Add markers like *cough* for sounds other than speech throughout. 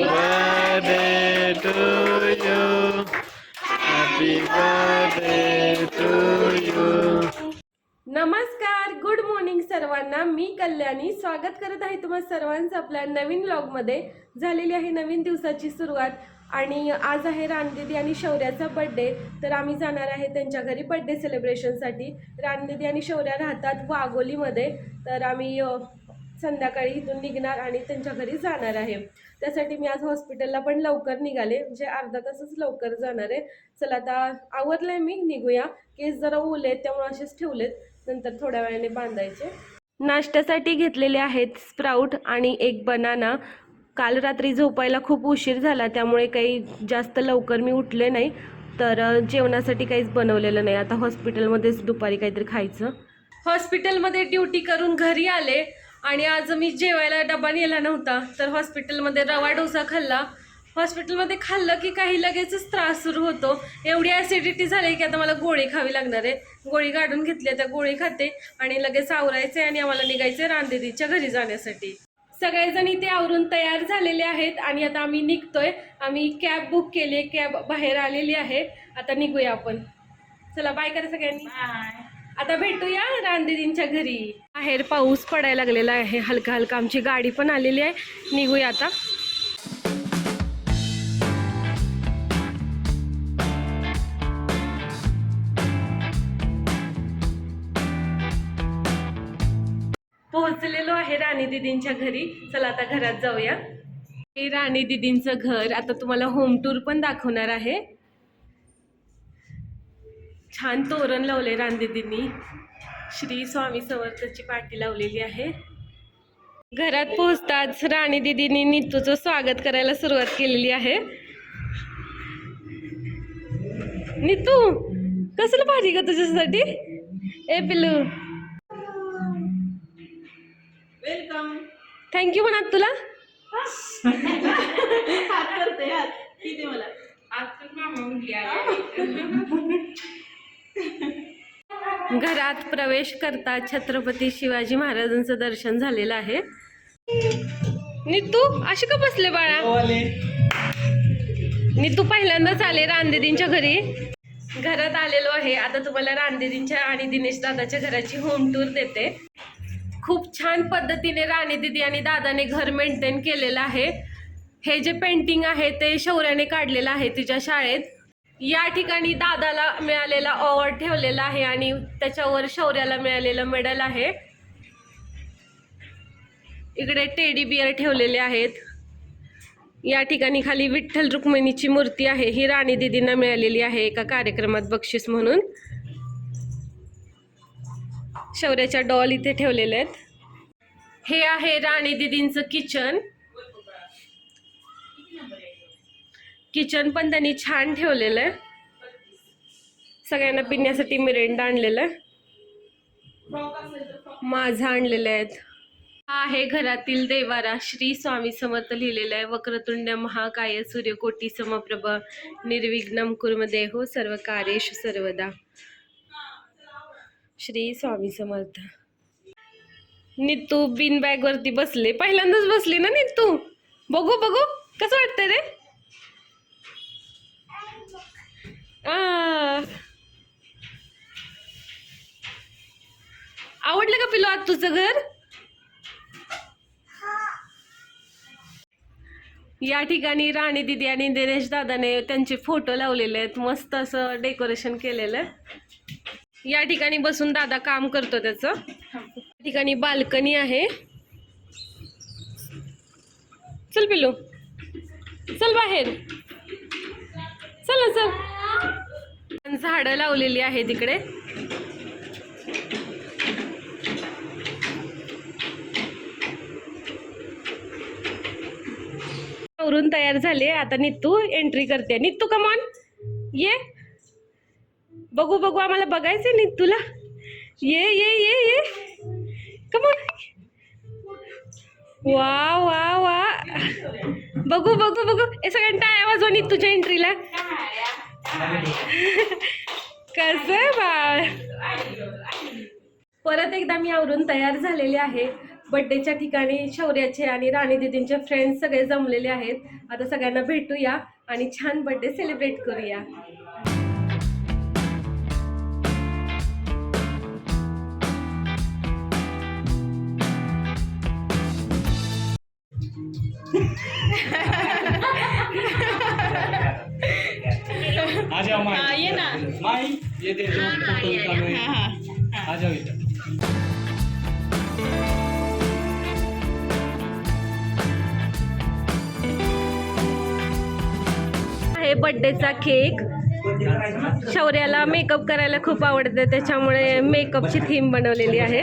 birthday to you. Happy birthday to you. नमस्कार good morning सर्वांना. मी कल्याणी. स्वागत करत आहे तुम्हा सर्वांचं आपल्या नवीन व्लॉगमध्ये झालेली आहे नवीन दिवसाची सुरुवात. आणि आज आहे रानदिदी आणि शौर्याचा बड्डे तर आम्ही जाणार आहे त्यांच्या घरी बड्डे सेलिब्रेशनसाठी रानदिदी आणि शौर्या राहतात वाघोलीमध्ये. तर आम्ही संध्याकाळी इथून निघणार आणि त्यांच्या घरी जाणार आहे. त्यासाठी मी आज हॉस्पिटलला पण लवकर निघाले. म्हणजे अर्धा तासच लवकर जाणार आहे. चला आता आवरलंय मी निघूया. केस जरा ओले आहेत त्यामुळे असेच ठेवलेत. नंतर थोड्या वेळाने बांधायचे. नाश्त्यासाठी घेतलेले आहेत स्प्राऊट आणि एक बनाना. काल रात्री झोपायला खूप उशीर झाला त्यामुळे काही जास्त लवकर मी उठले नाही. तर जेवणासाठी काहीच बनवलेलं नाही. आता हॉस्पिटलमध्येच दुपारी काहीतरी खायचं. हॉस्पिटलमध्ये ड्युटी करून घरी आले. आणि आज मी जेवायला डबा नेला नव्हता तर हॉस्पिटलमध्ये रवा डोसा खाल्ला. हॉस्पिटलमध्ये खाल्लं की काही लगेचच त्रास सुरू होतो. एवढी ॲसिडिटी झाली की आता मला गोळी खावी लागणार आहे. गोळी काढून घेतली आहे, त्या गोळी खाते आणि लगेच आवरायचे आणि आम्हाला निघायचे रानदिदीच्या घरी जाण्यासाठी. सगळेजण इथे आवरून तयार झालेले आहेत आणि आता आम्ही निघतोय. आम्ही कॅब बुक केली कॅब बाहेर आलेली आहे. आता निघूया आपण. चला बाय करा सगळ्यांनी. आता भेटूया रानदिदींच्या घरी. बाहेर पाऊस पडायला लागलेला आहे. हलका हलका आमची गाडी पण आलेली आहे. निघूया आता. पोहोचलेलो आहे राणी दिदींच्या घरी. चला आता घरात जाऊया. हे राणी दिदींचं घर. आता तुम्हाला होम टूर पण दाखवणार आहे. छान तोरण लावले रानदिदींनी श्री स्वामी समर्थाची पाटी लावलेली आहे. घरात पोहोचताच राणी दिदींनी नितूचं स्वागत करायला सुरुवात केलेली आहे. नितू कसलं भारी का तुझ्यासाठी? ए पिल्लू. वेलकम थँक्यू म्हणा तुला. हात करते हात. किती मला? *laughs* घरात प्रवेश करता छत्रपती शिवाजी महाराजांचं दर्शन झालेलं आहे. नितू अशी का बसले बाळा? नितू पहिल्यांदाच आले रानदिदींच्या घरी. घरात आलेलो आहे. आता तुम्हाला रानदिदींच्या आणि दिनेश दादाच्या घराची होम टूर देते. खूप छान पद्धतीने राणी दिदी आणि दादाने घर मेंटेन केलेलं आहे. हे जे पेंटिंग आहे ते शौर्याने काढलेलं आहे तिच्या शाळेत. या ठिकाणी दादाला मिळालेला अवॉर्ड ठेवलेला आहे आणि त्याच्यावर शौर्याला मिळालेलं मेडल आहे. इकडे टेडी बियर ठेवलेले आहेत. या ठिकाणी खाली विठ्ठल रुक्मिणीची मूर्ती आहे. ही राणी दिदींना मिळालेली आहे. एका कार्यक्रमात बक्षीस म्हणून. शौर्याच्या डॉल इथे ठेवलेले आहेत. हे आहे राणी दिदींचं किचन किचन पण त्यांनी छान ठेवलेलं आहे. सगळ्यांना पिण्यासाठी मिरेंडा आणलेलं आहे. माझा आणलेले आहेत. हा आहे घरातील देवारा. श्री स्वामी समर्थ लिहिलेला आहे. वक्रतुंड महाकाय सूर्यकोटी समप्रभ निर्विघ्नम कुर्मदेहो हो सर्व कार्येश सर्वदा. श्री स्वामी समर्थ. नितू बिन बॅग वरती बसले. पहिल्यांदाच बसली ना नितू? बघू बघू. कसं वाटतंय रे? आवडलं का पिलो आज तुझं घर? या ठिकाणी राणी दिदी आणि दिनेश दादाने त्यांचे फोटो लावलेले आहेत. मस्त असं डेकोरेशन केलेलं. आहे या ठिकाणी बसून दादा काम करतो त्याचं. ठिकाणी बाल्कनी आहे. चल पिलू चल बाहेर. चल चल. झाडं लावलेली आहे तिकडे आवरून तयार झाले आता नितू एंट्री करते. नितू कमॉन ये. बघू बघू आम्हाला बघायचंय नितूला. ये ये ये ये. कमॉन वा वा वा. बघू बघू बघू. हे सगळ्यांना आवाज वाजवा तुझ्या एंट्रीला *laughs* कसं बाळ? परत एकदा मी आवरून तयार झालेले आहे. बड्डेच्या ठिकाणी शौर्याचे आणि राणी दिदींचे फ्रेंड्स सगळे जमलेले आहेत. आता सगळ्यांना भेटूया आणि छान बड्डे सेलिब्रेट करूया. *laughs* आ माई ये ना माई हा आहे बड्डेचा केक. शौर्याला मेकअप करायला खूप आवडते त्याच्यामुळे मेकअपची थीम बनवलेली आहे.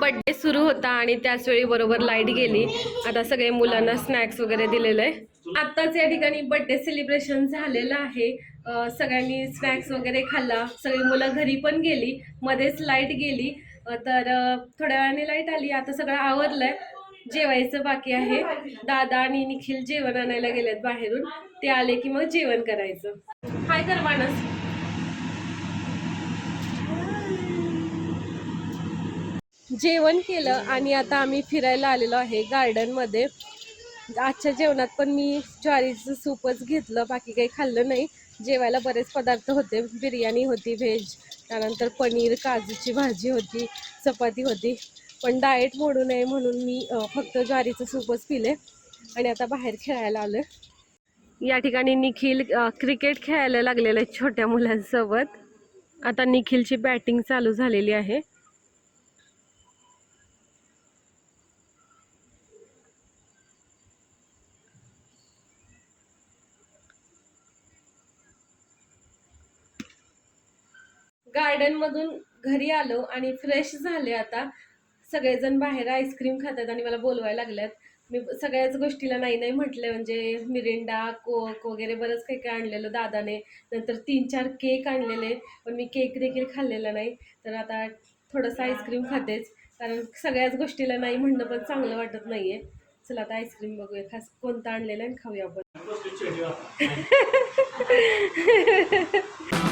Birthday सुरू होता आणि त्याच वेळी बरोबर लाइट गेली. आता सगळे मुलांना स्नॅक्स वगैरे दिलेलं आहे आत्ताच या ठिकाणी बड्डे सेलिब्रेशन झालेलं आहे. सगळ्यांनी स्नॅक्स वगैरे खाल्ला. सगळी मुलं घरी पण गेली. मध्येच लाइट गेली. तर थोड्या वेळाने लाइट आली. आता सगळं आवरलंय. जेवायचं बाकी आहे. दादा आणि निखिल जेवण आणायला गेलेत बाहेरून. ते आले की मग जेवण करायचं. हाय कर जेवण केलं आणि आता आम्ही फिरायला आलेलो आहे गार्डनमध्ये. आजच्या जेवणात पण मी ज्वारीचं सूपच घेतलं बाकी काही खाल्लं नाही. जेवायला बरेच पदार्थ होते बिर्याणी होती व्हेज त्यानंतर पनीर काजूची भाजी होती चपाती होती. पण डाएट मोडू नये म्हणून मी फक्त ज्वारीचं सूपच पिले आणि आता बाहेर खेळायला आलं या ठिकाणी निखिल क्रिकेट खेळायला लागलेलं आहे छोट्या मुलांसोबत. आता निखिलची बॅटिंग चालू झालेली आहे. गार्डन मधून घरी आलो आणि फ्रेश झाले आता. सगळेजण बाहेर आईस्क्रीम खातात आणि मला बोलवायला लागल्यात. मी सगळ्याच गोष्टीला नाही नाही म्हटलं म्हणजे मिरिंडा कोक वगैरे बरंच काही काही आणलेलं दादाने. नंतर तीन चार केक आणलेले पण मी केक देखील खाल्लेला नाही. तर आता थोडंसं आईस्क्रीम खातेच. कारण सगळ्याच गोष्टीला नाही म्हणणं पण चांगलं वाटत नाहीये. चला आता आईस्क्रीम बघूया खास कोणतं आणलेलं आहे आणि खाऊया आपण. *laughs* *laughs*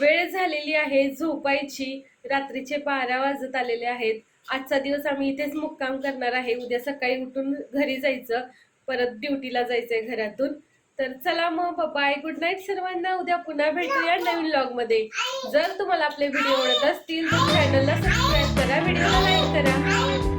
वेळ झालेली आहे झोपायची. रात्रीचे बारा वाजत आलेले आहेत. आजचा दिवस आम्ही इथेच मुक्काम करणार आहे. उद्या सकाळी उठून घरी जायचं. परत ड्युटीला जायचंय घरातून. तर चला मग बाय गुड नाईट सर्वांना. उद्या पुन्हा भेटूया नवीन व्लॉगमध्ये जर तुम्हाला आपले व्हिडिओ आवडत असतील तर चॅनलला सबस्क्राईब करा व्हिडिओला लाईक करा.